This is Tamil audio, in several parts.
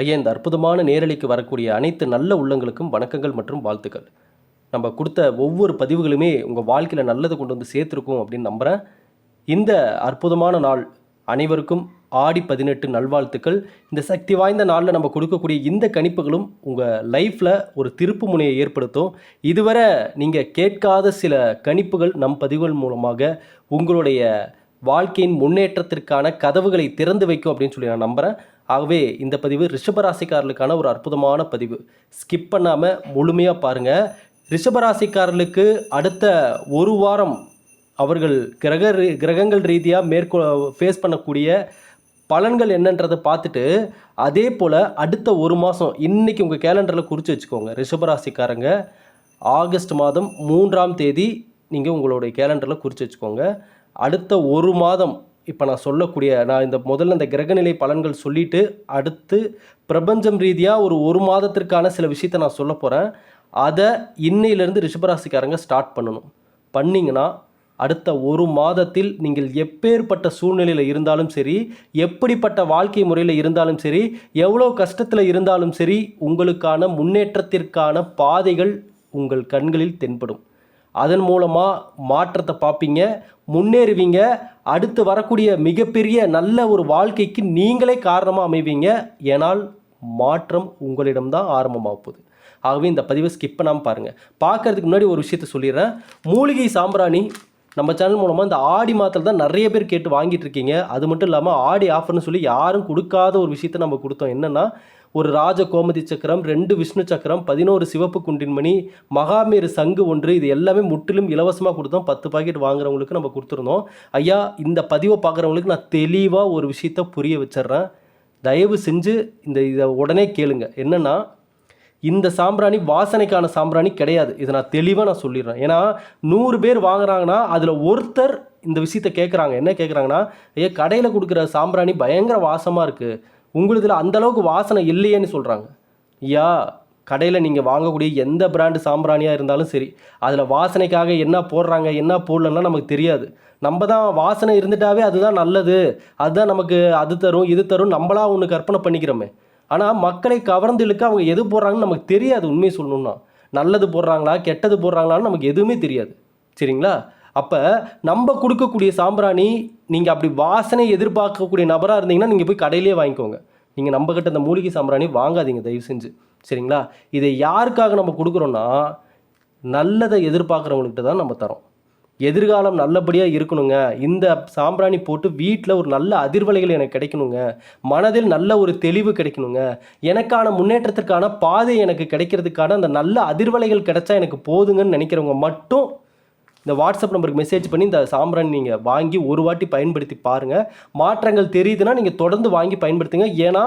ஐயா இந்த அற்புதமான நேரலைக்கு வரக்கூடிய அனைத்து நல்ல உள்ளங்களுக்கும் வணக்கங்கள் மற்றும் வாழ்த்துக்கள். நம்ம கொடுத்த ஒவ்வொரு பதிவுகளுமே உங்கள் வாழ்க்கையில் நல்லதை கொண்டு வந்து சேர்த்துருக்கும் அப்படின்னு நம்புகிறேன் இந்த அற்புதமான நாள் அனைவருக்கும் ஆடி பதினெட்டு நல்வாழ்த்துக்கள். இந்த சக்தி வாய்ந்த நாளில் நம்ம கொடுக்கக்கூடிய இந்த கணிப்புகளும் உங்கள் லைஃப்பில் ஒரு திருப்பு முனையை ஏற்படுத்தும். இதுவரை நீங்கள் கேட்காத சில கணிப்புகள் நம் பதிவுகள் மூலமாக உங்களுடைய வாழ்க்கையின் முன்னேற்றத்திற்கான கதவுகளை திறந்து வைக்கும் அப்படின்னு சொல்லி நான் நம்புகிறேன் ஆகவே இந்த பதிவு ரிஷபராசிக்காரர்களுக்கான ஒரு அற்புதமான பதிவு. ஸ்கிப் பண்ணாமல் முழுமையாக பாருங்கள் ரிஷபராசிக்காரர்களுக்கு அடுத்த ஒரு வாரம் அவர்கள் கிரக ரீ- கிரகங்கள் ரீதியாக மேற்கொ ஃபேஸ் பண்ணக்கூடிய பலன்கள் என்னன்றதை பார்த்துட்டு அதே போல் அடுத்த ஒரு மாதம் இன்றைக்கி உங்கள் கேலண்டரில் குறித்து வச்சுக்கோங்க. ரிஷபராசிக்காரங்க ஆகஸ்ட் மாதம் மூன்றாம் தேதி நீங்கள் உங்களுடைய கேலண்டரில் குறித்து வச்சுக்கோங்க. அடுத்த ஒரு மாதம் இப்போ நான் சொல்லக்கூடிய நான் இந்த முதல்ல இந்த கிரகநிலை பலன்கள் சொல்லிவிட்டு அடுத்து பிரபஞ்சம் ரீதியாக ஒரு ஒரு மாதத்திற்கான சில விஷயத்தை நான் சொல்ல போகிறேன் அதை இன்னையிலேருந்து ரிஷபராசிக்காரங்க ஸ்டார்ட் பண்ணணும். பண்ணிங்கன்னா அடுத்த ஒரு மாதத்தில் நீங்கள் எப்பேற்பட்ட சூழ்நிலையில் இருந்தாலும் சரி எப்படிப்பட்ட வாழ்க்கை முறையில் இருந்தாலும் சரி எவ்வளோ கஷ்டத்தில் இருந்தாலும் சரி உங்களுக்கான முன்னேற்றத்திற்கான பாதைகள் உங்கள் கண்களில் தென்படும். அதன் மூலமாக மாற்றத்தை பார்ப்பீங்க முன்னேறுவீங்க. அடுத்து வரக்கூடிய மிகப்பெரிய நல்ல ஒரு வாழ்க்கைக்கு நீங்களே காரணமாக அமைவீங்க. ஏனால் மாற்றம் உங்களிடம்தான் ஆரம்பமாக போகுது. ஆகவே இந்த பதிவை ஸ்கிப் பண்ணாமல் பாருங்கள் பார்க்கறதுக்கு முன்னாடி ஒரு விஷயத்த சொல்லிடுறேன். மூலிகை சாம்பிராணி நம்ம சேனல் மூலமாக இந்த ஆடி மாதத்தில் தான் நிறைய பேர் கேட்டு வாங்கிட்டு இருக்கீங்க. அது மட்டும் இல்லாமல் ஆடி ஆஃபர்னு சொல்லி யாரும் கொடுக்காத ஒரு விஷயத்த நம்ம கொடுத்தோம். என்னென்னா ஒரு ராஜ கோமதி சக்கரம் ரெண்டு விஷ்ணு சக்கரம் பதினோரு சிவப்பு குண்டின்மணி மகாமேரு சங்கு ஒன்று இது எல்லாமே முற்றிலும் இலவசமாக கொடுத்தோம். பத்து பாக்கெட் வாங்குறவங்களுக்கு நம்ம கொடுத்துருந்தோம். ஐயா இந்த பதிவை பார்க்குறவங்களுக்கு நான் தெளிவாக ஒரு விஷயத்த புரிய வச்சிடுறேன். தயவு செஞ்சு இந்த இதை உடனே கேளுங்க. என்னென்னா இந்த சாம்பிராணி வாசனைக்கான சாம்பிராணி கிடையாது. இதை நான் தெளிவாக நான் சொல்லிடுறேன். ஏன்னா நூறு பேர் வாங்குறாங்கன்னா அதில் ஒருத்தர் இந்த விஷயத்த கேட்குறாங்க என்ன கேட்குறாங்கன்னா ஐயா கடையில் கொடுக்குற சாம்பிராணி பயங்கர வாசமாக இருக்குது உங்களுதில் அந்தளவுக்கு வாசனை இல்லையேன்னு சொல்கிறாங்க ஐயா கடையில் நீங்கள் வாங்கக்கூடிய எந்த பிராண்டு சாம்பிராணியாக இருந்தாலும் சரி அதில் வாசனைக்காக என்ன போடுறாங்க என்ன போடலன்னா நமக்கு தெரியாது. நம்ம தான் வாசனை இருந்துட்டாவே அதுதான் நல்லது. அதுதான் நமக்கு அது தரும் இது தரும் நம்மளா ஒன்று கற்பனை பண்ணிக்கிறோமே. ஆனால் மக்களை கவர்ந்து இழுக்க அவங்க எது போடுறாங்கன்னு நமக்கு தெரியாது உண்மையை சொல்லணும்னா. நல்லது போடுறாங்களா கெட்டது போடுறாங்களான்னு நமக்கு எதுவுமே தெரியாது. சரிங்களா? அப்போ நம்ம கொடுக்கக்கூடிய சாம்பிராணி நீங்கள் அப்படி வாசனை எதிர்பார்க்கக்கூடிய நபராக இருந்தீங்கன்னா நீங்கள் போய் கடையிலே வாங்கிக்கோங்க. நீங்கள் நம்மக்கிட்ட அந்த இந்த மூலிகை சாம்பிராணி வாங்காதீங்க தயவு செஞ்சு சரிங்களா? இதை யாருக்காக நம்ம கொடுக்குறோன்னா நல்லதை எதிர்பார்க்குறவங்கள்கிட்ட தான் நம்ம தரோம். எதிர்காலம் நல்லபடியாக இருக்கணுங்க. இந்த சாம்பிராணி போட்டு வீட்டில் ஒரு நல்ல அதிர்வலைகள் எனக்கு கிடைக்கணுங்க. மனதில் நல்ல ஒரு தெளிவு கிடைக்கணுங்க. எனக்கான முன்னேற்றத்திற்கான பாதை எனக்கு கிடைக்கிறதுக்கான அந்த நல்ல அதிர்வலைகள் கிடைச்சா எனக்கு போதுங்கன்னு நினைக்கிறவங்க மட்டும் இந்த வாட்ஸ்அப் நம்பருக்கு மெசேஜ் பண்ணி இந்த சாம்பிராணி நீங்கள் வாங்கி ஒரு வாட்டி பயன்படுத்தி பாருங்கள் மாற்றங்கள் தெரியுதுன்னா நீங்கள் தொடர்ந்து வாங்கி பயன்படுத்துங்க. ஏன்னா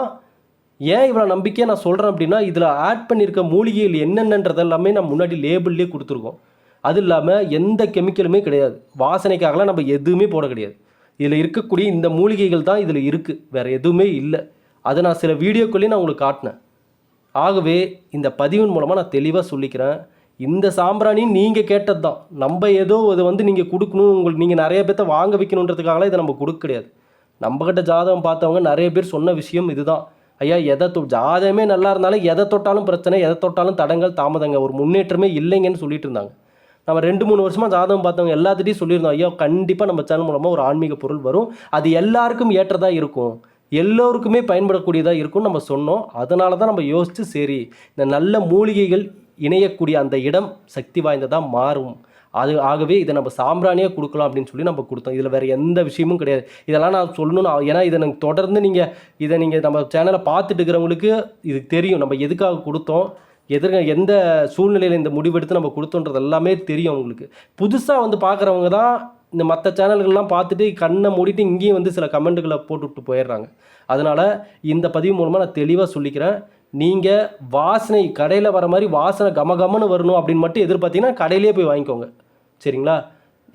ஏன் இவ்வளோ நம்பிக்கையை நான் சொல்கிறேன் அப்படின்னா இதில் ஆட் பண்ணியிருக்க மூலிகைகள் என்னென்னன்றதெல்லாமே நான் முன்னாடி லேபிள்லேயே கொடுத்துருக்கோம். அது இல்லாமல் எந்த கெமிக்கலுமே கிடையாது. வாசனைக்காகலாம் நம்ம எதுவுமே போட கிடையாது. இதில் இருக்கக்கூடிய இந்த மூலிகைகள் தான் இதில் இருக்குது வேறு எதுவுமே இல்லை. அதை நான் சில வீடியோக்குள்ளேயும் நான் உங்களுக்கு காட்டினேன். ஆகவே இந்த பதிவின் மூலமாக நான் தெளிவாக சொல்லிக்கிறேன். இந்த சாம்பிராணி நீங்கள் கேட்டது தான் நம்ம ஏதோ அதை வந்து நீங்கள் கொடுக்கணும் உங்களுக்கு நீங்கள் நிறைய பேர்த்த வாங்க வைக்கணுன்றதுக்காகலாம் இதை நம்ம கொடுக்க கிடையாது. நம்மக்கிட்ட ஜாதகம் பார்த்தவங்க நிறைய பேர் சொன்ன விஷயம் இதுதான். ஐயா எதை தொ ஜாதகமே நல்லா இருந்தாலும் எதை தொட்டாலும் பிரச்சனை எதை தொட்டாலும் தடங்கள் தாமதங்க ஒரு முன்னேற்றமே இல்லைங்கன்னு சொல்லிட்டு இருந்தாங்க. நம்ம ரெண்டு மூணு வருஷமாக ஜாதகம் பார்த்தவங்க எல்லாத்துட்டையும் சொல்லியிருந்தோம் ஐயா கண்டிப்பாக நம்ம சேனல் மூலமாக ஒரு ஆன்மீக பொருள் வரும். அது எல்லாருக்கும் ஏற்றதாக இருக்கும். எல்லோருக்குமே பயன்படக்கூடியதாக இருக்கும்னு நம்ம சொன்னோம். அதனால தான் நம்ம யோசித்து சரி இந்த நல்ல மூலிகைகள் இணையக்கூடிய அந்த இடம் சக்தி வாய்ந்ததாக மாறும். அது ஆகவே இதை நம்ம சாம்பிராணியாக கொடுக்கலாம் அப்படின்னு சொல்லி நம்ம கொடுத்தோம். இதில் வேறு எந்த விஷயமும் கிடையாது. இதெல்லாம் நான் சொல்லணும்னு ஏன்னா இதை நாங்கள் தொடர்ந்து நீங்கள் இதை நீங்கள் நம்ம சேனலை பார்த்துட்டு இருக்கிறவங்களுக்கு இது தெரியும். நம்ம எதுக்காக கொடுத்தோம்? எதிர்க எந்த சூழ்நிலையில் இந்த முடிவெடுத்து நம்ம கொடுத்தோன்றது எல்லாமே தெரியும் உங்களுக்கு. புதுசாக வந்து பார்க்குறவங்க தான் இந்த மற்ற சேனல்கள்லாம் பார்த்துட்டு கண்ணை மூடிட்டு இங்கேயும் வந்து சில கமெண்ட்டுகளை போட்டுவிட்டு போயிடுறாங்க. அதனால் இந்த பதிவு மூலமாக நான் தெளிவாக சொல்லிக்கிறேன். நீங்கள் வாசனை கடையில் வர மாதிரி வாசனை கமகமன்னு வரணும் அப்படின்னு மட்டும் எதிர்பார்த்தீங்கன்னா கடையிலே போய் வாங்கிக்கோங்க. சரிங்களா?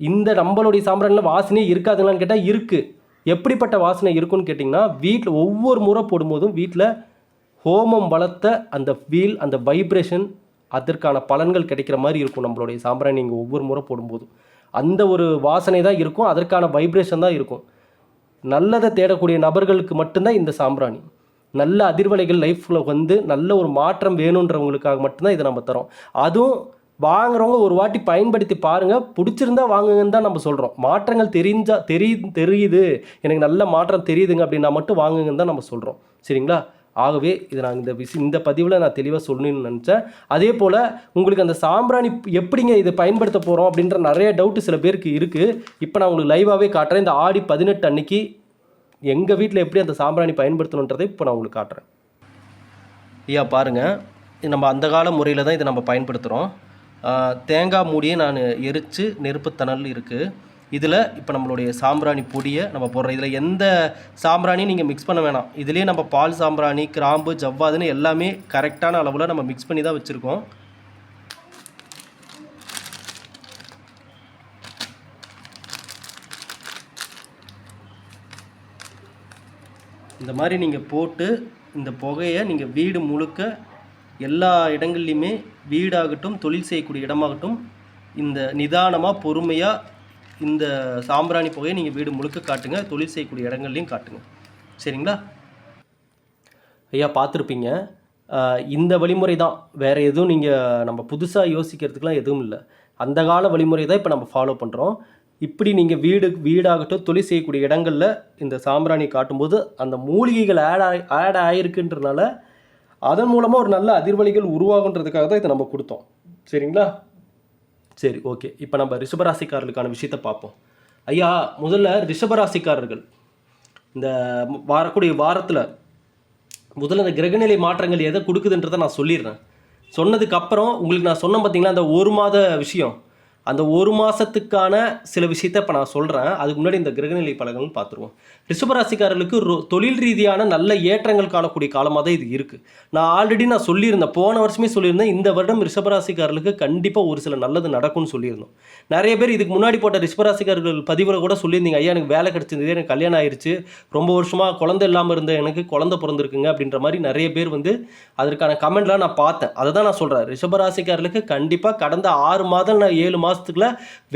இந்த நம்மளுடைய சாம்பிராணியில் வாசனையே இருக்காதுங்களான்னு கேட்டால் இருக்குது எப்படிப்பட்ட வாசனை இருக்குன்னு கேட்டிங்கன்னா வீட்டில் ஒவ்வொரு முறை போடும்போதும் வீட்டில் ஹோமம் வளர்த்த அந்த ஃபீல் அந்த வைப்ரேஷன் அதற்கான பலன்கள் கிடைக்கிற மாதிரி இருக்கும் நம்மளுடைய சாம்பிராணி நீங்கள் ஒவ்வொரு முறை போடும்போதும் அந்த ஒரு வாசனை தான் இருக்கும் அதற்கான வைப்ரேஷன் தான் இருக்கும். நல்லதை தேடக்கூடிய நபர்களுக்கு மட்டும்தான் இந்த சாம்பிராணி. நல்ல அதிர்வலைகள் லைஃப்பில் வந்து நல்ல ஒரு மாற்றம் வேணுன்றவங்களுக்காக மட்டும்தான் இதை நம்ம தரோம் அதுவும் வாங்குறவங்க ஒரு வாட்டி பயன்படுத்தி பாருங்கள் பிடிச்சிருந்தா வாங்குங்கன்னு தான் நம்ம சொல்கிறோம் மாற்றங்கள் தெரிஞ்சா தெரி தெரியுது. எனக்கு நல்ல மாற்றம் தெரியுதுங்க அப்படின்னா மட்டும் வாங்குங்கன்னு தான் நம்ம சொல்கிறோம் சரிங்களா? ஆகவே இது நான் இந்த விஷயம் இந்த பதிவில் நான் தெளிவாக சொல்லணும்னு நினச்சேன். அதே போல் உங்களுக்கு அந்த சாம்பிராணி எப்படிங்க இதை பயன்படுத்த போகிறோம் அப்படின்ற நிறைய டவுட்டு சில பேருக்கு இருக்குது இப்போ நான் உங்களுக்கு லைவாகவே காட்டுறேன். இந்த ஆடி பதினெட்டு அன்னைக்கு எங்கள் வீட்டில் எப்படி அந்த சாம்பிராணி பயன்படுத்தணுன்றதை இப்போ நான் உங்களுக்கு காட்டுறேன். ஐயா பாருங்கள் இது நம்ம அந்த கால முறையில் தான் இதை நம்ம பயன்படுத்துகிறோம் தேங்காய் மூடியை நான் எரித்து நெருப்புத்தணல் இருக்குது இதில் இப்போ நம்மளுடைய சாம்பிராணி பொடியை நம்ம போடுறோம். இதில் எந்த சாம்பிராணியும் நீங்கள் மிக்ஸ் பண்ண வேணாம். இதுலேயே நம்ம பால் சாம்பிராணி கிராம்பு ஜவ்வாதுன்னு எல்லாமே கரெக்டான அளவில் நம்ம மிக்ஸ் பண்ணி தான் வச்சுருக்கோம். இந்த மாதிரி நீங்கள் போட்டு இந்த புகையை நீங்கள் வீடு முழுக்க எல்லா இடங்கள்லையுமே வீடாகட்டும் தொழில் செய்யக்கூடிய இடமாகட்டும் இந்த நிதானமாக பொறுமையாக இந்த சாம்பிராணி புகையை நீங்கள் வீடு முழுக்க காட்டுங்க தொழில் செய்யக்கூடிய இடங்கள்லையும் காட்டுங்க. சரிங்களா? ஐயா பார்த்துருப்பீங்க. இந்த வழிமுறை தான். வேறு எதுவும் நீங்கள் நம்ம புதுசாக யோசிக்கிறதுக்கெலாம் எதுவும் இல்லை. அந்த கால வழிமுறை தான் இப்போ நம்ம ஃபாலோ பண்ணுறோம் இப்படி நீங்கள் வீடு வீடாகட்டும் தொழில் செய்யக்கூடிய இடங்களில் இந்த சாம்பிராணி காட்டும்போது அந்த மூலிகைகள் ஆட் ஆகி ஆட் ஆகிருக்குன்றனால அதன் மூலமாக ஒரு நல்ல அதிர்வலிகள் உருவாகுன்றதுக்காக தான் இதை நம்ம கொடுத்தோம். சரிங்களா? சரி ஓகே இப்போ நம்ம ரிஷபராசிக்காரர்களுக்கான விஷயத்தை பார்ப்போம். ஐயா முதல்ல ரிஷபராசிக்காரர்கள். இந்த வாரக்கூடிய வாரத்தில் முதல்ல இந்த கிரகநிலை மாற்றங்கள் எதை கொடுக்குதுன்றதை நான் சொல்லிடுறேன். சொன்னதுக்கப்புறம் உங்களுக்கு நான் சொன்னேன் பார்த்தீங்களா அந்த ஒரு மாத விஷயம். அந்த ஒரு மாதத்துக்கான சில விஷயத்த இப்போ நான் சொல்கிறேன் அதுக்கு முன்னாடி இந்த கிரகநிலை பலன்கள் பார்த்துருவோம். ரிஷபராசிக்காரர்களுக்கு ரொ- தொழில் ரீதியான நல்ல ஏற்றங்கள் காணக்கூடிய காலமாக தான் இது இருக்குது நான் ஆல்ரெடி நான் சொல்லியிருந்தேன். போன வருஷமே சொல்லியிருந்தேன். இந்த வருடம் ரிஷபராசிக்காரர்களுக்கு கண்டிப்பாக ஒரு சில நல்லது நடக்கும்னு சொல்லியிருந்தோம். நிறைய பேர் இதுக்கு முன்னாடி போட்ட ரிஷபராசிக்காரர்கள் பதிவில் கூட சொல்லியிருந்தீங்க. ஐயா எனக்கு வேலை கிடச்சிருந்தது. எனக்கு கல்யாணம் ஆயிடுச்சு ரொம்ப வருஷமாக குழந்தை இல்லாமல் இருந்த எனக்கு குழந்தை பிறந்திருக்குங்க. அப்படின்ற மாதிரி நிறைய பேர் வந்து அதற்கான கமெண்ட்லாம் நான் பார்த்தேன். அதை தான் நான் சொல்கிறேன் ரிஷபராசிக்காரர்களுக்கு கண்டிப்பாக கடந்த ஆறு மாதம் நான் ஏழு மாதம் மாதத்துக்குள்ள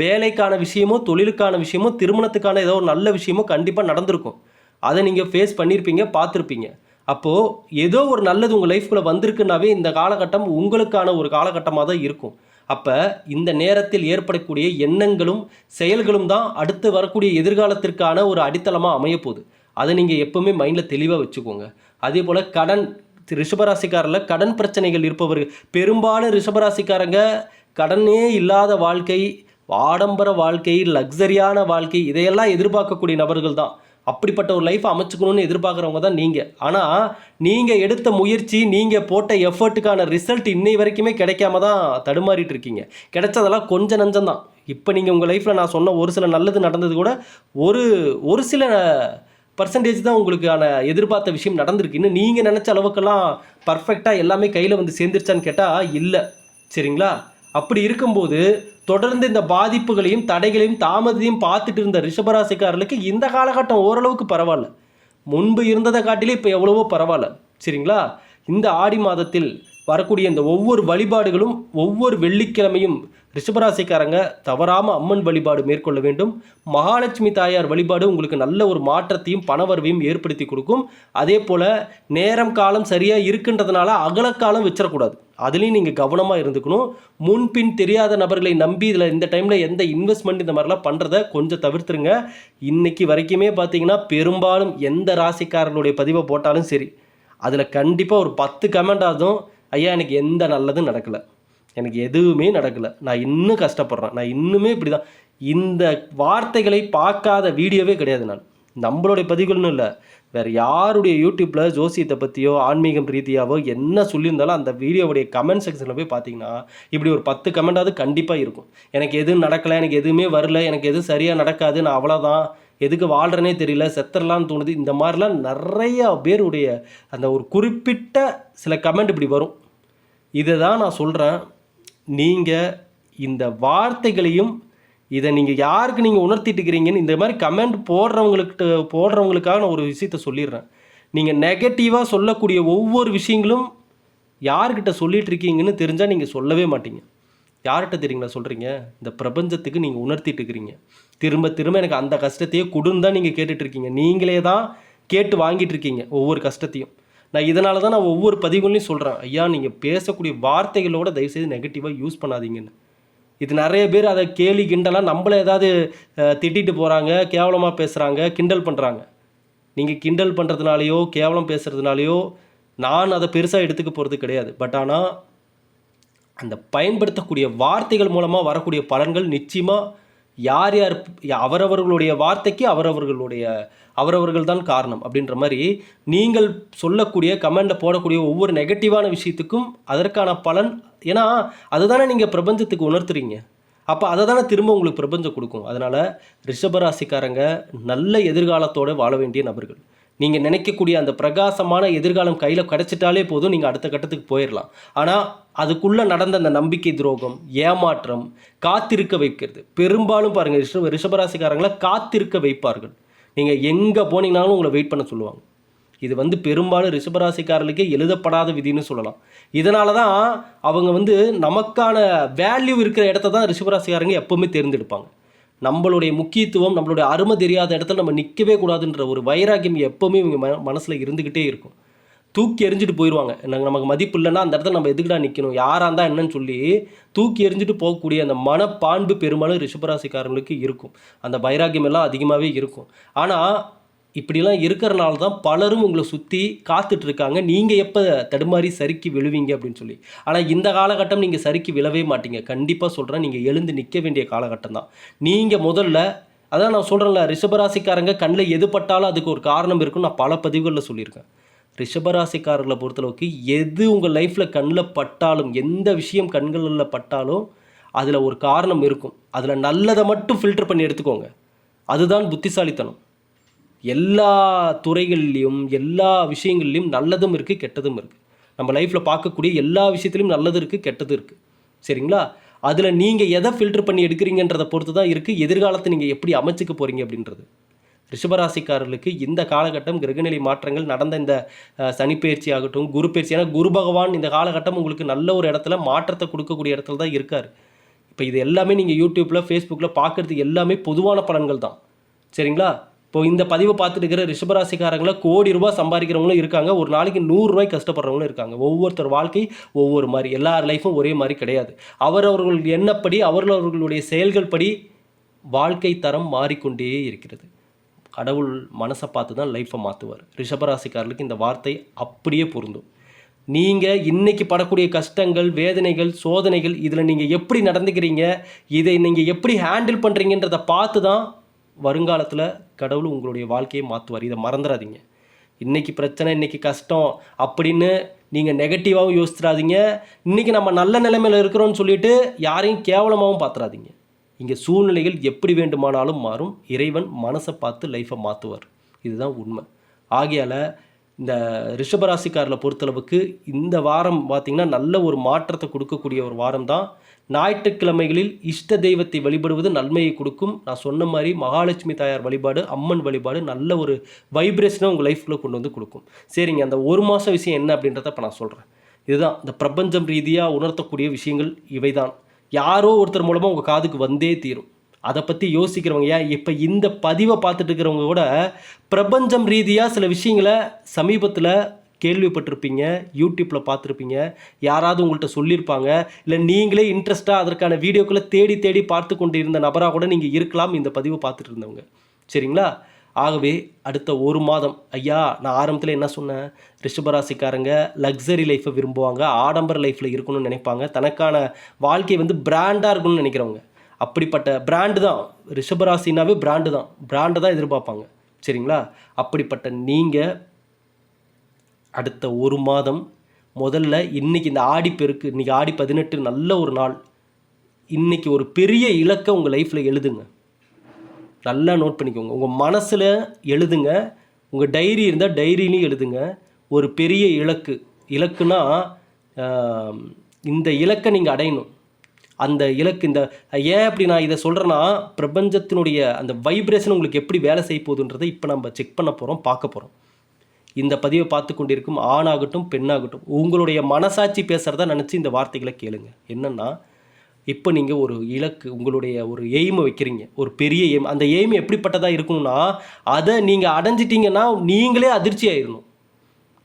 வேலைக்கான விஷயமோ தொழிலுக்கான விஷயமோ திருமணத்துக்கான ஏதோ ஒரு நல்ல விஷயமோ கண்டிப்பாக நடந்திருக்கும். அதை நீங்கள் ஃபேஸ் பண்ணியிருப்பீங்க பார்த்துருப்பீங்க. அப்போது ஏதோ ஒரு நல்லது உங்கள் லைஃப்குள்ளே வந்திருக்குன்னாவே இந்த காலகட்டம் உங்களுக்கான ஒரு காலகட்டமாக தான் இருக்கும். அப்போ இந்த நேரத்தில் ஏற்படக்கூடிய எண்ணங்களும் செயல்களும் தான் அடுத்து வரக்கூடிய எதிர்காலத்திற்கான ஒரு அடித்தளமாக அமையப்போகுது அதை நீங்கள் எப்போவுமே மைண்டில் தெளிவாக வச்சுக்கோங்க. அதே போல் கடன் ரிஷபராசிக்காரில் கடன் பிரச்சனைகள் இருப்பவர்கள் பெரும்பாலும் ரிஷபராசிக்காரங்க கடனே இல்லாத வாழ்க்கை ஆடம்பர வாழ்க்கை லக்ஸரியான வாழ்க்கை இதையெல்லாம் எதிர்பார்க்கக்கூடிய நபர்கள் தான். அப்படிப்பட்ட ஒரு லைஃப் அமைச்சுக்கணும்னு எதிர்பார்க்குறவங்க தான் நீங்கள் ஆனால் நீங்கள் எடுத்த முயற்சி நீங்கள் போட்ட எஃபர்ட்டுக்கான ரிசல்ட் இன்னை வரைக்குமே கிடைக்காம தான் தடுமாறிட்டு இருக்கீங்க. கிடைச்சதெல்லாம் கொஞ்சம் நஞ்சம் தான். இப்போ நீங்கள் உங்கள் லைஃப்பில் நான் சொன்ன ஒரு சில நல்லது நடந்தது கூட ஒரு ஒரு சில பர்சன்டேஜ் தான் உங்களுக்கான எதிர்பார்த்த விஷயம் நடந்திருக்கு. இன்னும் நீங்கள் நினச்ச அளவுக்கெல்லாம் பர்ஃபெக்டாக எல்லாமே கையில் வந்து சேர்ந்துருச்சான்னு கேட்டால் இல்லை. சரிங்களா? அப்படி இருக்கும்போது தொடர்ந்து இந்த பாதிப்புகளையும் தடைகளையும் தாமதத்தையும் பார்த்துட்டு இருந்த ரிஷபராசிக்காரர்களுக்கு இந்த காலகட்டம் ஓரளவுக்கு பரவாயில்ல. முன்பு இருந்ததை காட்டிலே இப்போ எவ்வளவோ பரவாயில்ல. சரிங்களா? இந்த ஆடி மாதத்தில் வரக்கூடிய இந்த ஒவ்வொரு வழிபாடுகளும் ஒவ்வொரு வெள்ளிக்கிழமையும் ரிஷபராசிக்காரங்க தவறாமல் அம்மன் வழிபாடு மேற்கொள்ள வேண்டும். மகாலட்சுமி தாயார் வழிபாடு உங்களுக்கு நல்ல ஒரு மாற்றத்தையும் பணவரவையும் ஏற்படுத்தி கொடுக்கும். அதே போல் நேரம் காலம் சரியாக இருக்குன்றதுனால அகலக்காலம் வச்சிடக்கூடாது. அதுலேயும் நீங்கள் கவனமாக இருந்துக்கணும். முன்பின் தெரியாத நபர்களை நம்பி இதில் இந்த டைமில் எந்த இன்வெஸ்ட்மெண்ட் இந்த மாதிரிலாம் பண்ணுறத கொஞ்சம் தவிர்த்துருங்க. இன்றைக்கி வரைக்குமே பார்த்தீங்கன்னா பெரும்பாலும் எந்த ராசிக்காரர்களுடைய பதிவை போட்டாலும் சரி அதில் கண்டிப்பாக ஒரு பத்து கமெண்ட் ஆகும் ஐயா எனக்கு எந்த நல்லதும் நடக்கலை. எனக்கு எதுவுமே நடக்கலை. நான் இன்னும் கஷ்டப்படுறேன். நான் இன்னுமே இப்படி தான் இந்த வார்த்தைகளை பார்க்காத வீடியோவே கிடையாது நான். நம்மளுடைய பதிவுகள்னு இல்லை. வேறு யாருடைய யூடியூப்பில் ஜோசியத்தை பற்றியோ ஆன்மீகம் ரீதியாவோ என்ன சொல்லியிருந்தாலும் அந்த வீடியோவுடைய கமெண்ட் செக்ஷனில் போய் பார்த்தீங்கன்னா இப்படி ஒரு பத்து கமெண்டாவது கண்டிப்பாக இருக்கும். எனக்கு எதுவும் நடக்கலை எனக்கு எதுவுமே வரல எனக்கு எதுவும் சரியாக நடக்காது நான் அவ்வளோதான் எதுக்கு வாழ்கிறனே தெரியல செத்துறலான்னு தோணுது. இந்த மாதிரிலாம் நிறையா பேருடைய அந்த ஒரு குறிப்பிட்ட சில கமெண்ட் இப்படி வரும். இதை தான் நான் சொல்கிறேன் நீங்கள் இந்த வார்த்தைகளையும் இதை நீங்கள் யாருக்கு நீங்கள் உணர்த்திட்டு இருக்கிறீங்கன்னு இந்த மாதிரி கமெண்ட் போடுறவங்களுக்கு போடுறவங்களுக்காக நான் ஒரு விஷயத்த சொல்லிடுறேன். நீங்கள் நெகட்டிவாக சொல்லக்கூடிய ஒவ்வொரு விஷயங்களும் யார்கிட்ட சொல்லிகிட்டு இருக்கீங்கன்னு தெரிஞ்சால் நீங்கள் சொல்லவே மாட்டீங்க. யார்கிட்ட தெரியுங்களா சொல்கிறீங்க இந்த பிரபஞ்சத்துக்கு நீங்கள் உணர்த்திட்டு இருக்கிறீங்க. திரும்ப திரும்ப எனக்கு அந்த கஷ்டத்தையே கொடுன்னு தான் நீங்கள் கேட்டுட்ருக்கீங்க நீங்களே தான் கேட்டு வாங்கிட்டு இருக்கீங்க ஒவ்வொரு கஷ்டத்தையும். நான் இதனால தான் நான் ஒவ்வொரு பதிவுகளையும் சொல்கிறேன் ஐயா நீங்கள் பேசக்கூடிய வார்த்தைகளோட தயவுசெய்து நெகட்டிவாக யூஸ் பண்ணாதீங்கன்னு. இது நிறைய பேர் அதை கேலி கிண்டலாக நம்மள ஏதாவது திட்டிட்டு போகிறாங்க கேவலமாக பேசுகிறாங்க கிண்டல் பண்ணுறாங்க நீங்கள் கிண்டல் பண்ணுறதுனாலையோ கேவலம் பேசுகிறதுனாலையோ நான் அதை பெருசாக எடுத்துக்க போகிறது கிடையாது. பட் ஆனால் அந்த பயன்படுத்தக்கூடிய வார்த்தைகள் மூலமாக வரக்கூடிய பலன்கள் நிச்சயமாக யார் யார் அவரவர்களுடைய வார்த்தைக்கு அவரவர்களுடைய அவரவர்கள் தான் காரணம் அப்படின்ற மாதிரி நீங்கள் சொல்லக்கூடிய கமெண்ட்டை போடக்கூடிய ஒவ்வொரு நெகட்டிவான விஷயத்துக்கும் அதற்கான பலன் ஏன்னா அதுதானே நீங்கள் பிரபஞ்சத்துக்கு உணர்த்துறீங்க. அப்போ அதை தானே திரும்ப உங்களுக்கு பிரபஞ்சம் கொடுக்கும். அதனால் ரிஷபராசிக்காரங்க நல்ல எதிர்காலத்தோடு வாழ வேண்டிய நபர்கள். நீங்கள் நினைக்கக்கூடிய அந்த பிரகாசமான எதிர்காலம் கையில் கிடச்சிட்டாலே போதும் நீங்கள் அடுத்த கட்டத்துக்கு போயிடலாம் ஆனால் அதுக்குள்ளே நடந்த அந்த நம்பிக்கை துரோகம் ஏமாற்றம் காத்திருக்க வைக்கிறது. பெரும்பாலும் பாருங்கள் ரிஷப ரிஷபராசிக்காரங்களை காத்திருக்க வைப்பார்கள். நீங்கள் எங்கே போனீங்கனாலும் உங்களை வெயிட் பண்ண சொல்லுவாங்க. இது வந்து பெரும்பாலும் ரிஷபராசிக்காரர்களுக்கே எழுதப்படாத விதின்னு சொல்லலாம். இதனால தான் அவங்க வந்து நமக்கான வேல்யூ இருக்கிற இடத்த தான் ரிஷபராசிக்காரங்க எப்போவுமே தேர்ந்தெடுப்பாங்க. நம்மளுடைய முக்கியத்துவம் நம்மளுடைய அருமை தெரியாத இடத்துல நம்ம நிற்கவே கூடாதுன்ற ஒரு வைராக்கியம் எப்போவுமே இவங்க ம மனசில் இருந்துக்கிட்டே இருக்கும். தூக்கி எறிஞ்சிட்டு போயிடுவாங்க நாங்கள் நமக்கு மதிப்பு இல்லைன்னா அந்த இடத்துல நம்ம எதுக்குடா நிற்கணும் யாராக இருந்தால் என்னன்னு சொல்லி தூக்கி எறிஞ்சிட்டு போகக்கூடிய அந்த மனப்பான்பு பெரும்பாலும் ரிஷபராசிக்காரங்களுக்கு இருக்கும். அந்த வைராக்கியம் எல்லாம் அதிகமாகவே இருக்கும். ஆனால் இப்படிலாம் இருக்கிறனால தான் பலரும் உங்களை சுற்றி காத்துட்ருக்காங்க. நீங்கள் எப்போ தடுமாறி சறுக்கி விழுவீங்க அப்படின்னு சொல்லி. ஆனால் இந்த காலகட்டம் நீங்கள் சறுக்கி விழவே மாட்டீங்க. கண்டிப்பாக சொல்கிறேன் நீங்கள் எழுந்து நிற்க வேண்டிய காலகட்டம் தான். நீங்கள் முதல்ல அதான் நான் சொல்கிறேன்ல ரிஷபராசிக்காரங்க கண்ணில் எது பட்டாலும் அதுக்கு ஒரு காரணம் இருக்குன்னு நான் பல பதிவுகளில் சொல்லியிருக்கேன். ரிஷபராசிக்காரர்களை பொறுத்தளவுக்கு எது உங்கள் லைஃப்பில் கண்ணில் பட்டாலும் எந்த விஷயம் கண்களில் பட்டாலும் அதில் ஒரு காரணம் இருக்கும். அதில் நல்லதை மட்டும் ஃபில்டர் பண்ணி எடுத்துக்கோங்க. அதுதான் புத்திசாலித்தனம். எல்லா துறைகள்லேயும் எல்லா விஷயங்கள்லையும் நல்லதும் இருக்குது கெட்டதும் இருக்குது நம்ம லைஃப்பில் பார்க்கக்கூடிய எல்லா விஷயத்துலையும் நல்லது இருக்குது கெட்டது இருக்குது சரிங்களா? அதில் நீங்கள் எதை ஃபில்டர் பண்ணி எடுக்கிறீங்கன்றதை பொறுத்து தான் இருக்குது எதிர்காலத்தை நீங்கள் எப்படி அமைச்சுக்க போகிறீங்க அப்படின்றது. ரிஷபராசிக்காரர்களுக்கு இந்த காலகட்டம் கிரகநிலை மாற்றங்கள் நடந்த இந்த அஹ், ஆகட்டும் குரு பயிற்சி ஏன்னா குரு பகவான் இந்த காலகட்டம் உங்களுக்கு நல்ல ஒரு இடத்துல மாற்றத்தை கொடுக்கக்கூடிய இடத்துல தான் இருக்கார். இப்போ இது எல்லாமே நீங்கள் யூடியூப்பில் ஃபேஸ்புக்கில் பார்க்குறது எல்லாமே பொதுவான பலன்கள் தான். சரிங்களா? இப்போ இந்த பதிவை பார்த்துட்டு இருக்கிற ரிஷபராசிக்காரங்கள கோடி ரூபாய் சம்பாதிக்கிறவங்களும் இருக்காங்க. ஒரு நாளைக்கு நூறுரூவாய் கஷ்டப்படுறவங்களும் இருக்காங்க. ஒவ்வொருத்தர் வாழ்க்கை ஒவ்வொரு மாதிரி. எல்லார் லைஃப்பும் ஒரே மாதிரி கிடையாது. அவரவர்கள் எண்ணப்படி அவரவர்களுடைய செயல்கள் படி வாழ்க்கை தரம் மாறிக்கொண்டே இருக்கிறது. கடவுள் மனசை பார்த்து தான் லைஃப்பை மாற்றுவார் ரிஷபராசிக்காரர்களுக்கு இந்த வார்த்தை அப்படியே பொருந்தும். நீங்கள் இன்றைக்கி படக்கூடிய கஷ்டங்கள் வேதனைகள் சோதனைகள் இதில் நீங்கள் எப்படி நடந்துக்கிறீங்க இதை நீங்கள் எப்படி ஹேண்டில் பண்ணுறீங்கன்றதை பார்த்து தான் வருங்காலத்தில் கடவுள் உங்களுடைய வாழ்க்கையை மாற்றுவார் இதை மறந்துடாதீங்க இன்றைக்கி பிரச்சனை இன்றைக்கி கஷ்டம் அப்படின்னு நீங்கள் நெகட்டிவாகவும் யோசிச்சிடாதீங்க. இன்னைக்கு நம்ம நல்ல நிலைமையில் இருக்கிறோன்னு சொல்லிட்டு யாரையும் கேவலமாகவும் பார்த்துறாதீங்க இங்கே சூழ்நிலைகள் எப்படி வேண்டுமானாலும் மாறும். இறைவன் மனசை பார்த்து லைஃப்பை மாற்றுவார் இதுதான் உண்மை. ஆகையால் இந்த ரிஷபராசிக்காரில் பொறுத்தளவுக்கு இந்த வாரம் பார்த்திங்கன்னா நல்ல ஒரு மாற்றத்தை கொடுக்கக்கூடிய ஒரு வாரம் தான். ஞாயிற்றுக்கிழமைகளில் இஷ்ட தெய்வத்தை வழிபடுவது நன்மையை கொடுக்கும். நான் சொன்ன மாதிரி மகாலட்சுமி தாயார் வழிபாடு அம்மன் வழிபாடு நல்ல ஒரு வைப்ரேஷனை உங்கள் லைஃப்பில் கொண்டு வந்து கொடுக்கும். சரிங்க அந்த ஒரு மாதம் விஷயம் என்ன அப்படின்றத இப்போ நான் சொல்கிறேன் இதுதான். இந்த பிரபஞ்சம் ரீதியாக உணர்த்தக்கூடிய விஷயங்கள் இவைதான். யாரோ ஒருத்தர் மூலமாக உங்கள் காதுக்கு வந்தே தீரும். அதை பற்றி யோசிக்கிறவங்க ஏன் இப்போ இந்த பதிவை பார்த்துட்டு இருக்கிறவங்க கூட பிரபஞ்சம் ரீதியாக சில விஷயங்களை சமீபத்தில் கேள்விப்பட்டிருப்பீங்க யூடியூப்பில் பார்த்துருப்பீங்க. யாராவது உங்கள்கிட்ட சொல்லியிருப்பாங்க இல்லை நீங்களே இன்ட்ரெஸ்ட்டாக அதற்கான வீடியோக்களை தேடி தேடி பார்த்து கொண்டு இருந்த நபராக கூட நீங்கள் இருக்கலாம் இந்த பதிவை பார்த்துட்டு இருந்தவங்க. சரிங்களா? ஆகவே அடுத்த ஒரு மாதம் ஐயா நான் ஆரம்பத்தில் என்ன சொன்னேன்? ரிஷபராசிக்காரங்க லக்ஸரி லைஃப்பை விரும்புவாங்க ஆடம்பர லைஃப்பில் இருக்கணும்னு நினைப்பாங்க. தனக்கான வாழ்க்கை வந்து பிராண்டாக இருக்கணும்னு நினைக்கிறவங்க. அப்படிப்பட்ட பிராண்டு தான். ரிஷபராசினாவே பிராண்டு தான். பிராண்டு தான் எதிர்பார்ப்பாங்க. சரிங்களா? அப்படிப்பட்ட நீங்கள் அடுத்த ஒரு மாதம் முதல்ல இன்றைக்கி இந்த ஆடி பெருக்கு ஆடி பதினெட்டு நல்ல ஒரு நாள். இன்றைக்கி ஒரு பெரிய இலக்கை உங்கள் லைஃப்பில் எழுதுங்க. நல்லா நோட் பண்ணிக்கோங்க. உங்கள் மனசில் எழுதுங்க. உங்கள் டைரி இருந்தால் டைரின்னு எழுதுங்க. ஒரு பெரிய இலக்கு. இலக்குனா இந்த இலக்கை நீங்கள் அடையணும். அந்த இலக்கு இந்த ஏன் அப்படி நான் இதை சொல்கிறேன்னா பிரபஞ்சத்தினுடைய அந்த வைப்ரேஷன் உங்களுக்கு எப்படி வேலை செய்ய போகுதுன்றதை இப்போ நம்ம செக் பண்ண போகிறோம் பார்க்க போகிறோம் இந்த பதிவை பார்த்து கொண்டிருக்கும் ஆணாகட்டும் பெண்ணாகட்டும் உங்களுடைய மனசாட்சி பேசுகிறத நினச்சி இந்த வார்த்தைகளை கேளுங்க. என்னென்னா இப்போ நீங்கள் ஒரு இலக்கு உங்களுடைய ஒரு எய்மை வைக்கிறீங்க. ஒரு பெரிய எய்ம் அந்த எய்ம் எப்படிப்பட்டதாக இருக்கணும்னா அதை நீங்கள் அடைஞ்சிட்டிங்கன்னா நீங்களே அதிர்ச்சி ஆயிடணும்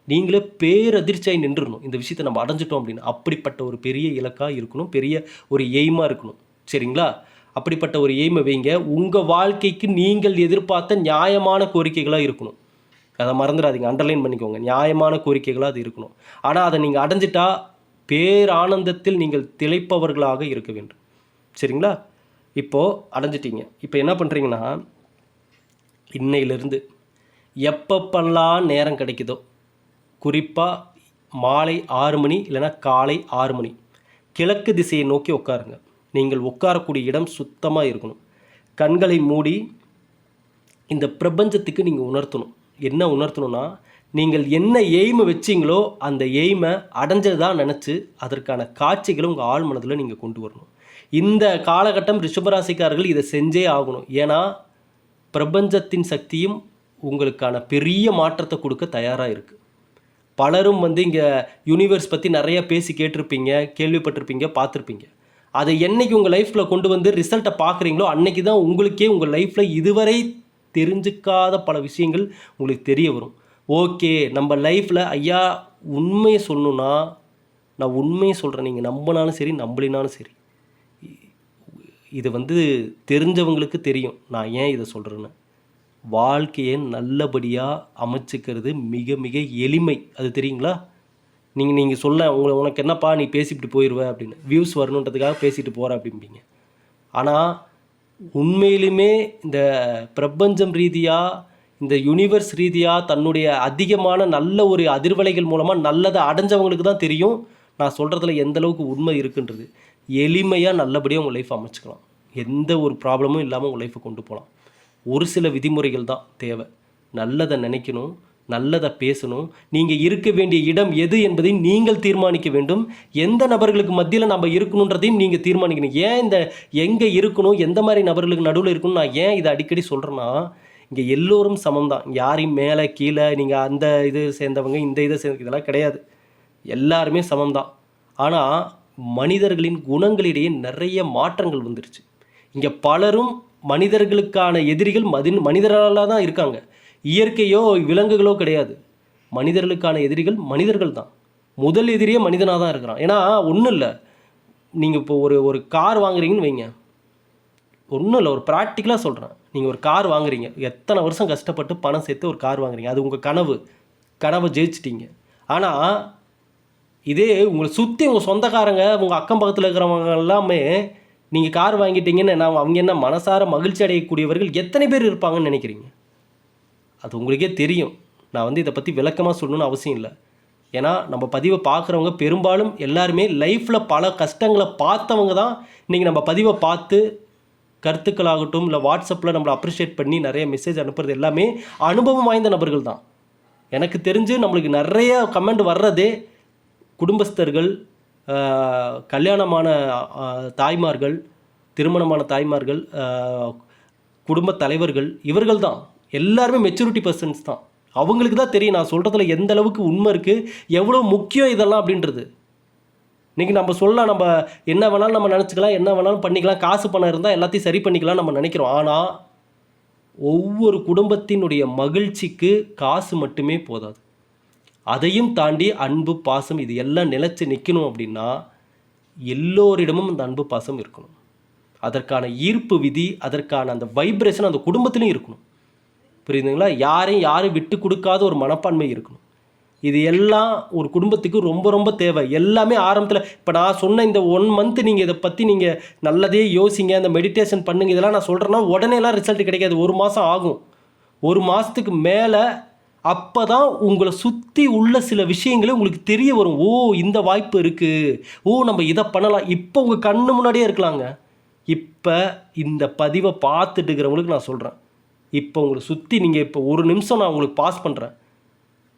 நீங்களே பேரதிர்ச்சியாகி நின்றுடணும் இந்த விஷயத்தை நம்ம அடைஞ்சிட்டோம் அப்படின்னு அப்படிப்பட்ட ஒரு பெரிய இலக்காக இருக்கணும். பெரிய ஒரு எய்மாக இருக்கணும். சரிங்களா? அப்படிப்பட்ட ஒரு எய்மை வைங்க. உங்கள் வாழ்க்கைக்கு நீங்கள் எதிர்பார்த்த நியாயமான கோரிக்கைகளாக இருக்கணும். அதை மறந்துடாதீங்க. அண்டர்லைன் பண்ணிக்கோங்க. நியாயமான கோரிக்கைகளாக அது இருக்கணும். ஆனால் அதை நீங்கள் அடைஞ்சிட்டா பேரானந்தத்தில் நீங்கள் திளைப்பவர்களாக இருக்க வேண்டும். சரிங்களா? இப்போது அடைஞ்சிட்டீங்க. இப்போ என்ன பண்ணுறீங்கன்னா இன்னையிலிருந்து எப்பப்பெல்லாம் நேரம் கிடைக்குதோ குறிப்பாக மாலை ஆறு மணி இல்லைன்னா காலை ஆறு மணி கிழக்கு திசையை நோக்கி உட்காருங்க. நீங்கள் உட்காரக்கூடிய இடம் சுத்தமாக இருக்கணும். கண்களை மூடி இந்த பிரபஞ்சத்துக்கு நீங்கள் உணர்த்தணும். என்ன உணர்த்தணும்னா நீங்கள் என்ன எய்மை வச்சீங்களோ அந்த எய்மை அடைஞ்சதாக நினச்சி அதற்கான காட்சிகளை உங்கள் ஆள் மனதில் நீங்கள் கொண்டு வரணும். இந்த காலகட்டம் ரிஷபராசிக்காரர்கள் இதை செஞ்சே ஆகணும். ஏன்னா பிரபஞ்சத்தின் சக்தியும் உங்களுக்கான பெரிய மாற்றத்தை கொடுக்க தயாராக இருக்குது பலரும் வந்து இங்கே யூனிவர்ஸ் பற்றி நிறையா பேசி கேட்டிருப்பீங்க கேள்விப்பட்டிருப்பீங்க பார்த்துருப்பீங்க. அதை என்னைக்கு உங்கள் லைஃப்பில் கொண்டு வந்து ரிசல்ட்டை பார்க்குறீங்களோ அன்னைக்கு தான் உங்களுக்கே உங்கள் லைஃப்பில் இதுவரை தெரிஞ்சுக்காத பல விஷயங்கள் உங்களுக்கு தெரிய வரும். ஓகே நம்ம லைஃப்பில் ஐயா உண்மையை சொல்லணுன்னா நான் உண்மையை சொல்கிறேன் நீங்கள் நம்பினாலும் சரி நம்பலினாலும் சரி. இது வந்து தெரிஞ்சவங்களுக்கு தெரியும். நான் ஏன் இதை சொல்கிறேன்னு வாழ்க்கையை நல்லபடியாக அமைச்சிக்கிறது மிக மிக எளிமை. அது தெரியுங்களா? நீங்கள் நீங்கள் சொல்ல உங்களை உனக்கு என்னப்பா நீ பேசிவிட்டு போயிடுவ அப்படின்னு. வியூஸ் வரணுன்றதுக்காக பேசிட்டு போகிற அப்படிம்பீங்க. ஆனால் உண்மையிலுமே இந்த பிரபஞ்சம் ரீதியாக இந்த யூனிவர்ஸ் ரீதியாக தன்னுடைய அதிகமான நல்ல ஒரு அதிர்வலைகள் மூலமாக நல்லதை அடைஞ்சவங்களுக்கு தான் தெரியும். நான் சொல்கிறதுல எந்த அளவுக்கு உண்மை இருக்குன்றது. எளிமையாக நல்லபடியாக உங்கள் லைஃப் அமைச்சுக்கலாம். எந்த ஒரு ப்ராப்ளமும் இல்லாமல் உங்கள் லைஃப்பை கொண்டு போகலாம் ஒரு சில விதிமுறைகள் தான் தேவை. நல்லதை நினைக்கணும் நல்லதை பேசணும். நீங்கள் இருக்க வேண்டிய இடம் எது என்பதை நீங்கள் தீர்மானிக்க வேண்டும். எந்த நபர்களுக்கு மத்தியில் நம்ம இருக்கணுன்றதையும் நீங்கள் தீர்மானிக்கணும். ஏன் இந்த எங்கே இருக்கணும் எந்த மாதிரி நபர்களுக்கு நடுவில் இருக்கணும் நான் ஏன் இதை அடிக்கடி சொல்கிறேன்னா இங்கே எல்லோரும் சமம் தான் யாரையும் மேலே கீழே நீங்கள் அந்த இது சேர்ந்தவங்க இந்த இதை சேர்ந்த இதெல்லாம் கிடையாது. எல்லாருமே சமம் தான் ஆனால் மனிதர்களின் குணங்களிடையே நிறைய மாற்றங்கள் வந்துருச்சு. இங்கே பலரும் மனிதர்களுக்கான எதிரிகள் மதி மனிதர்களாக தான் இருக்காங்க. இயற்கையோ விலங்குகளோ கிடையாது. மனிதர்களுக்கான எதிரிகள் மனிதர்கள் தான் முதல் எதிரியே மனிதனாக தான் இருக்கிறான். ஏன்னா ஒன்றும் இல்லை. நீங்கள் இப்போ ஒரு ஒரு கார் வாங்குறீங்கன்னு வைங்க. ஒன்றும் இல்லை ஒரு ப்ராக்டிக்கலாக சொல்கிறேன் நீங்கள் ஒரு கார் வாங்குறீங்க. எத்தனை வருஷம் கஷ்டப்பட்டு பணம் சேர்த்து ஒரு கார் வாங்குறீங்க? அது உங்கள் கனவு. கனவை ஜெயிச்சிட்டிங்க. ஆனால் இதே உங்களை சுற்றி உங்கள் சொந்தக்காரங்க உங்கள் அக்கம் பக்கத்தில் இருக்கிறவங்க எல்லாமே நீங்கள் கார் வாங்கிட்டீங்கன்னு நான் அவங்க என்ன மனசார மகிழ்ச்சி அடையக்கூடியவர்கள் எத்தனை பேர் இருப்பாங்கன்னு நினைக்கிறீங்க? அது உங்களுக்கே தெரியும். நான் வந்து இதை பற்றி விளக்கமாக சொல்லணும்னு அவசியம் இல்லை. ஏன்னா நம்ம பதிவை பார்க்குறவங்க பெரும்பாலும் எல்லாருமே லைஃப்பில் பல கஷ்டங்களை பார்த்தவங்க தான் இன்றைக்கி நம்ம பதிவை பார்த்து கருத்துக்களாகட்டும் இல்லை வாட்ஸ்அப்பில் நம்மளை அப்ரிஷியேட் பண்ணி நிறைய மெசேஜ் அனுப்புறது எல்லாமே அனுபவம் வாய்ந்த நபர்கள் தான். எனக்கு தெரிஞ்சு நம்மளுக்கு நிறைய கமெண்ட் வர்றதே குடும்பஸ்தர்கள் கல்யாணமான தாய்மார்கள் திருமணமான தாய்மார்கள் குடும்ப தலைவர்கள் இவர்கள் தான். எல்லாருமே மெச்சூரிட்டி பர்சன்ஸ் தான். அவங்களுக்கு தான் தெரியும் நான் சொல்கிறதுல எந்த அளவுக்கு உண்மை இருக்குது எவ்வளோ முக்கியம் இதெல்லாம் அப்படின்றது. இன்றைக்கி நம்ம சொல்லலாம் நம்ம என்ன வேணாலும் நம்ம நினச்சிக்கலாம் என்ன வேணாலும் பண்ணிக்கலாம் காசு பணம் இருந்தால் எல்லாத்தையும் சரி பண்ணிக்கலாம் நம்ம நினைக்கிறோம். ஆனால் ஒவ்வொரு குடும்பத்தினுடைய மகிழ்ச்சிக்கு காசு மட்டுமே போதாது. அதையும் தாண்டி அன்பு பாசம் இது எல்லாம் நிலச்சி நிற்கணும் அப்படின்னா எல்லோரிடமும் அந்த அன்பு பாசம் இருக்கணும். அதற்கான ஈர்ப்பு விதி அதற்கான அந்த வைப்ரேஷன் அந்த குடும்பத்திலையும் இருக்கணும். புரியுதுங்களா? யாரையும் யாரும் விட்டு கொடுக்காத ஒரு மனப்பான்மை இருக்கணும். இது எல்லாம் ஒரு குடும்பத்துக்கு ரொம்ப ரொம்ப தேவை. எல்லாமே ஆரம்பத்தில் இப்போ நான் சொன்ன இந்த ஒன் மந்த் நீங்கள் இதை பற்றி நீங்கள் நல்லதே யோசிங்க அந்த மெடிடேஷன் பண்ணுங்க இதெல்லாம் நான் சொல்கிறேன்னா உடனேலாம் ரிசல்ட் கிடைக்காது. ஒரு மாதம் ஆகும். ஒரு மாதத்துக்கு மேலே அப்போ தான் உங்களை சுற்றி உள்ள சில விஷயங்களே உங்களுக்கு தெரிய வரும். ஓ இந்த வாய்ப்பு இருக்குது ஓ நம்ம இதை பண்ணலாம். இப்போ உங்கள் கண்ணு முன்னாடியே இருக்கலாங்க. இப்போ இந்த பதிவை பார்த்துட்டு இருக்கிறவங்களுக்கு நான் சொல்கிறேன் இப்போ உங்களை சுற்றி நீங்கள் இப்போ ஒரு நிமிஷம் நான் உங்களுக்கு பாஸ் பண்ணுறேன்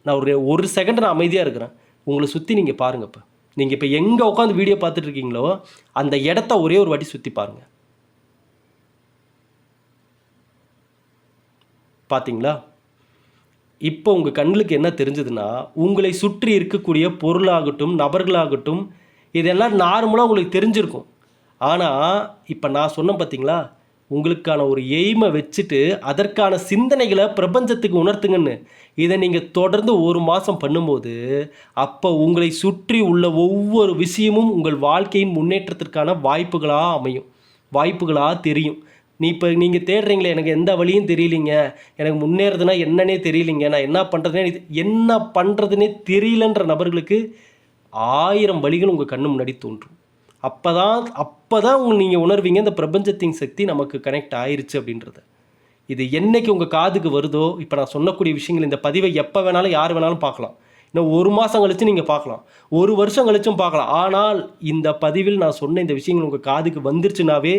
நான் ஒரு ஒரு செகண்ட் நான் அமைதியாக இருக்கிறேன். உங்களை சுற்றி நீங்கள் பாருங்கள் இப்போ. நீங்கள் இப்போ எங்கே உட்காந்து வீடியோ பார்த்துட்டு இருக்கீங்களோ அந்த இடத்த ஒரே ஒரு வாட்டி சுற்றி பாருங்கள் பார்த்தீங்களா இப்போ உங்கள் கண்ணுக்கு என்ன தெரிஞ்சதுன்னா உங்களை சுற்றி இருக்கக்கூடிய பொருளாகட்டும் நபர்களாகட்டும் இதெல்லாம் நார்மலாக உங்களுக்கு தெரிஞ்சிருக்கும். ஆனால் இப்போ நான் சொன்னேன் பார்த்தீங்களா உங்களுக்கான ஒரு எய்மை வச்சுட்டு அதற்கான சிந்தனைகளை பிரபஞ்சத்துக்கு உணர்த்துங்கன்னு. இதை நீங்கள் தொடர்ந்து ஒரு மாதம் பண்ணும்போது அப்போ உங்களை சுற்றி உள்ள ஒவ்வொரு விஷயமும் உங்கள் வாழ்க்கையின் முன்னேற்றத்திற்கான வாய்ப்புகளாக அமையும். வாய்ப்புகளாக தெரியும். நீ இப்போ நீங்கள் தேடுறீங்களே எனக்கு எந்த வழியும் தெரியலிங்க. எனக்கு முன்னேறதுனா என்னன்னே தெரியலிங்க. நான் என்ன பண்ணுறதுனே என்ன பண்ணுறதுனே தெரியலன்ற நபர்களுக்கு ஆயிரம் வழிகள் உங்கள் கண்ணு முன்னாடி தோன்றும். அப்போ தான் அப்போ தான் உங்க நீங்கள் உணர்வீங்க இந்த பிரபஞ்சத்தின் சக்தி நமக்கு கனெக்ட் ஆயிருச்சு அப்படின்றத. இது என்னைக்கு உங்கள் காதுக்கு வருதோ இப்போ நான் சொன்னக்கூடிய விஷயங்கள் இந்த பதிவை எப்போ வேணாலும் யார் வேணாலும் பார்க்கலாம். இன்னும் ஒரு மாதம் கழிச்சு நீங்கள் பார்க்கலாம். ஒரு வருஷம் கழிச்சும் பார்க்கலாம். ஆனால் இந்த பதிவில் நான் சொன்ன இந்த விஷயங்கள் உங்கள் காதுக்கு வந்துருச்சுனாவே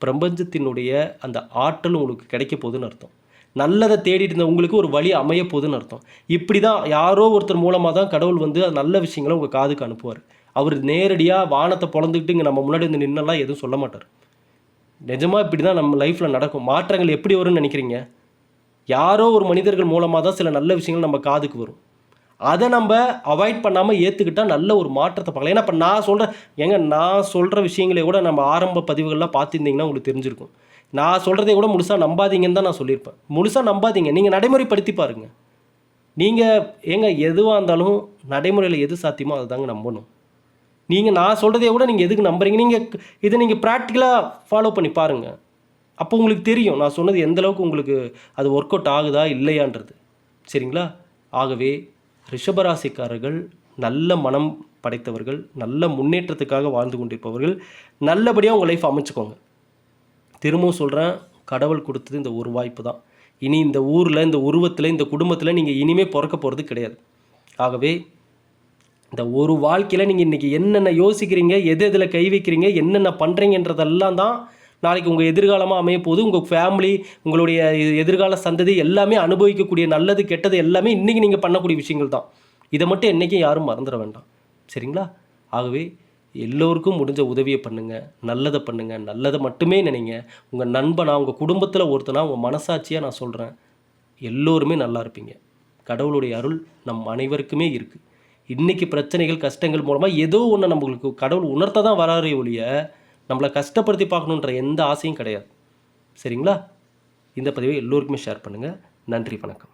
பிரபஞ்சத்தினுடைய அந்த ஆற்றல் உங்களுக்கு கிடைக்க போகுதுன்னு அர்த்தம். நல்லதை தேடிட்டு இருந்த உங்களுக்கு ஒரு வழி அமைய போகுதுன்னு அர்த்தம். இப்படி தான் யாரோ ஒருத்தர் மூலமாக தான் கடவுள் வந்து அது நல்ல விஷயங்களை உங்கள் காதுக்கு அனுப்புவார். அவர் நேரடியாக வானத்தை பிறந்துக்கிட்டு இங்கே நம்ம முன்னாடி வந்து நின்னலாம் எதுவும் சொல்ல மாட்டார். நிஜமாக இப்படி தான் நம்ம லைஃப்பில் நடக்கும். மாற்றங்கள் எப்படி வரும்னு நினைக்கிறீங்க? யாரோ ஒரு மனிதர்கள் மூலமாக தான் சில நல்ல விஷயங்கள் நம்ம காதுக்கு வரும். அதை நம்ம அவாய்ட் பண்ணாமல் ஏற்றுக்கிட்டா நல்ல ஒரு மாற்றத்தை பார்க்கலாம். ஏன்னா இப்போ நான் சொல்கிற ஏங்க நான் சொல்கிற விஷயங்களை கூட நம்ம ஆரம்ப பதிவுகள்லாம் பார்த்துருந்தீங்கன்னா உங்களுக்கு தெரிஞ்சிருக்கும். நான் சொல்கிறதை கூட முழுசாக நம்பாதீங்கன்னு தான் நான் சொல்லியிருப்பேன். முழுசாக நம்பாதீங்க. நீங்கள் நடைமுறைப்படுத்தி பாருங்கள் நீங்கள் ஏங்க எதுவாக இருந்தாலும் நடைமுறையில் எது சாத்தியமோ அதை தாங்க நம்பணும். நீங்கள் நான் சொல்கிறதே விட நீங்கள் எதுக்கு நம்புறீங்க? நீங்கள் இதை நீங்கள் ப்ராக்டிக்கலாக ஃபாலோ பண்ணி பாருங்கள் அப்போ உங்களுக்கு தெரியும். நான் சொன்னது எந்த அளவுக்கு உங்களுக்கு அது ஒர்க் அவுட் ஆகுதா இல்லையான்றது. சரிங்களா? ஆகவே ரிஷபராசிக்காரர்கள் நல்ல மனம் படைத்தவர்கள் நல்ல முன்னேற்றத்துக்காக வாழ்ந்து கொண்டிருப்பவர்கள் நல்லபடியாக உங்கள் லைஃப் அமைச்சுக்கோங்க. திரும்பவும் சொல்கிறேன் கடவுள் கொடுத்தது இந்த ஒரு வாய்ப்பு தான். இனி இந்த ஊரில் இந்த உருவத்தில் இந்த குடும்பத்தில் நீங்கள் இனிமேல் பிறக்க போகிறது கிடையாது. ஆகவே இந்த ஒரு வாழ்க்கையில் நீங்கள் இன்றைக்கி என்னென்ன யோசிக்கிறீங்க எது எதில் கை வைக்கிறீங்க என்னென்ன பண்ணுறீங்கன்றதெல்லாம் தான் நாளைக்கு உங்கள் எதிர்காலமாக அமைய உங்கள் ஃபேமிலி உங்களுடைய எதிர்கால சந்ததி எல்லாமே அனுபவிக்கக்கூடிய நல்லது கெட்டது எல்லாமே இன்றைக்கி நீங்கள் பண்ணக்கூடிய விஷயங்கள் தான். இதை மட்டும் என்றைக்கும் யாரும் மறந்துட வேண்டாம். சரிங்களா? ஆகவே எல்லோருக்கும் முடிஞ்ச உதவியை பண்ணுங்கள் நல்லதை பண்ணுங்கள் நல்லதை மட்டுமே நினைங்க. உங்கள் நண்பனா உங்கள் குடும்பத்தில் ஒருத்தனா உங்கள் மனசாட்சியாக நான் சொல்கிறேன் எல்லோருமே நல்லா இருப்பீங்க. கடவுளுடைய அருள் நம் அனைவருக்குமே இருக்குது இன்றைக்கி பிரச்சனைகள் கஷ்டங்கள் மூலமாக ஏதோ ஒன்று நம்மளுக்கு கடவுள் உணர்த்த தான் வராறே ஒழிய நம்மளை கஷ்டப்படுத்தி பார்க்கணுன்ற எந்த ஆசையும் கிடையாது. சரிங்களா? இந்த பதிவை எல்லோருக்குமே ஷேர் பண்ணுங்கள் நன்றி வணக்கம்.